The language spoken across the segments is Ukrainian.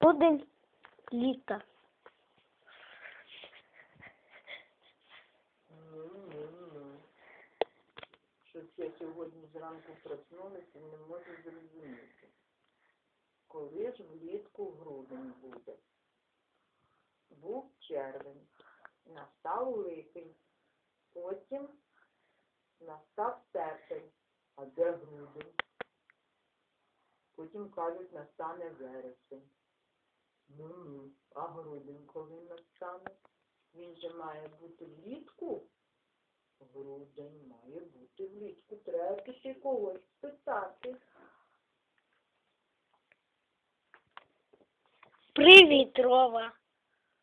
Грудень літа. Щось я сьогодні зранку проснулася і не можу зрозуміти. Коли ж влітку грудень буде? Був червень, настав липень, потім настав серпень, а де грудень? Потім кажуть, настане вересень. Ну-ну, а грудень коли настане? Він же має бути влітку. Грудень має бути влітку. Треба піти когось спитати. Привіт, Рова.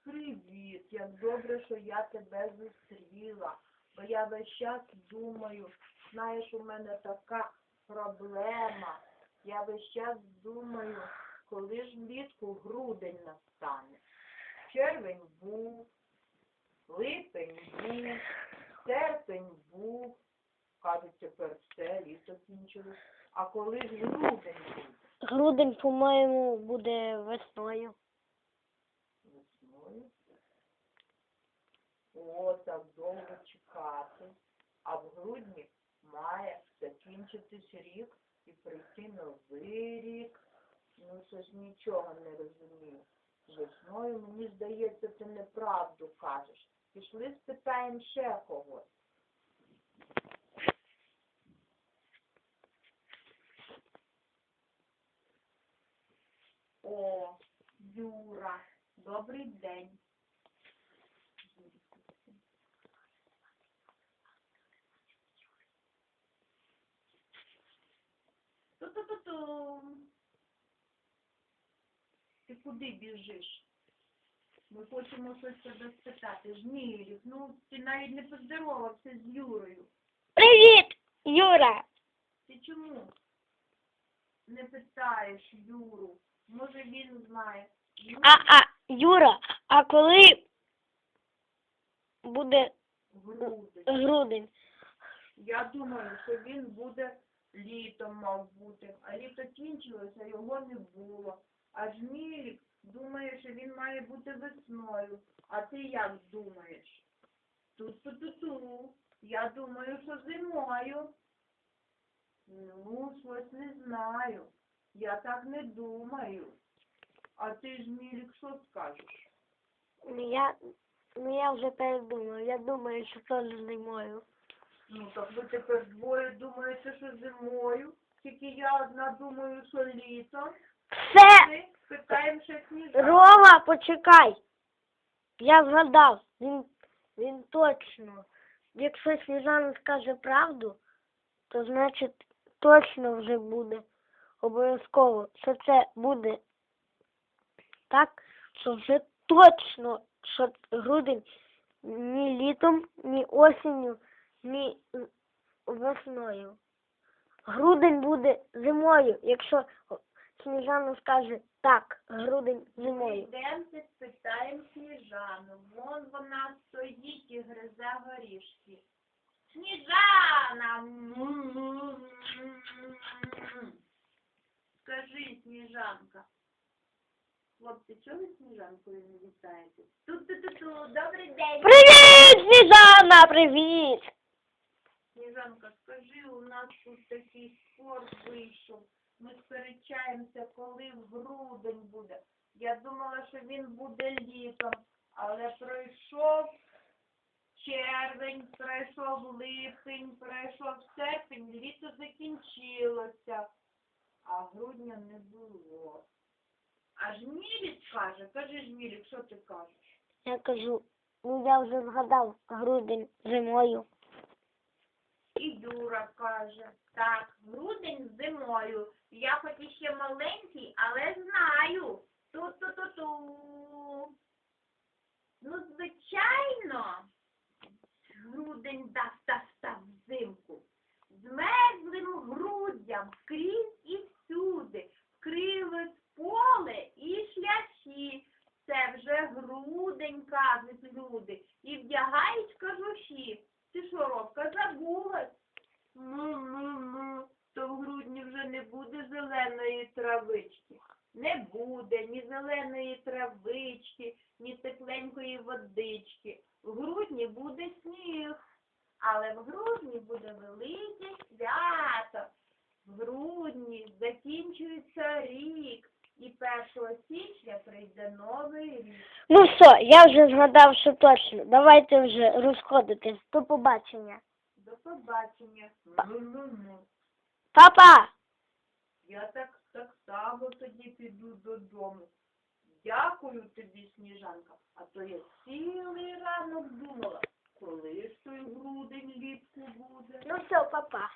Привіт, як добре, що я тебе зустріла. Бо я весь час думаю, знаєш, у мене така проблема. Я весь час думаю, коли ж влітку грудень настане. Червень був, липень був, серпень був. Кажуть, тепер все, літо кінчилось. А коли ж грудень буде? Грудень, по-моєму, буде весною. Весною. О, так довго чекати. А в грудні має закінчитись рік і прийти новий рік. Ну, ж нічого не розумію. Весною, мені здається, ти неправду кажеш. Пішли спитаємо ще когось. О, Юра, добрий день. Ту-ту-ту-ту. Ти куди біжиш? Ми хочемо щось тебе спитати. Жмірів, ну ти навіть не поздоровався з Юрою. Привіт, Юра. Ти чому не питаєш Юру? Може він знає. Ну, А, а, Юра, а коли буде грудень. грудень? Я думаю, що він буде літом мав бути, а літо кінчилося, його не було. А Жмілік думає, що він має бути весною. А ти як думаєш? Ту-ту-ту-ту. Я думаю, що зимою. Ну, щось не знаю. Я так не думаю. А ти, Жмілік, що скажеш? Ну, Я, ну, я вже передумав. Я думаю, що теж зимою. Ну, так ви тепер двоє думаєте, що зимою, тільки я одна думаю, що літом. Все! Рома, почекай. Я згадав. Він, він точно. Якщо Сніжана скаже правду, то значить точно вже буде. Обов'язково, що це буде так, що вже точно, що грудень ні літом, ні осінню, ні весною. Грудень буде зимою, якщо Сніжана скаже так, грудень зимою. Йдемте, спитаємо Сніжану. Вон вона стоїть і гризе горішки. Сніжана! Скажи, Сніжанка. Хлопці, чого ви Сніжанкою не вітаєте? Тут-тут-тут, добрий день. Привіт, Сніжана, привіт! Сніжанка, скажи, у нас тут такий спор вийшов. Ми сперечаємося, коли в грудень буде. Я думала, що він буде літом, але пройшов червень, пройшов липень, пройшов серпень, літо закінчилося, а грудня не було. А Жмілік каже, кажи Жмілік, що ти кажеш? Я кажу, ну я вже згадав грудень зимою. І Юра каже, так, грудень зимою. Я хоч іще маленький, але знаю. Ту-ту-ту-ту. Ну, звичайно, грудень дасть та взимку. Змерзлим груддям скрізь і всюди. Вкрили поле і шляхи. Це вже грудень, кажуть люди, буде ні зеленої травички, ні тепленької водички. В грудні буде сніг, але в грудні буде велике свято. В грудні закінчується рік, і 1 січня прийде новий рік. Ну все, я вже згадав, що точно. Давайте вже розходитись. До побачення. До побачення. Ну-ну-ну. Папа! Я так, так само тоді піду додому. Дякую тобі, сніжанка, а то я цілий ранок думала, коли ж той грудень літку буде. Ну все, папа.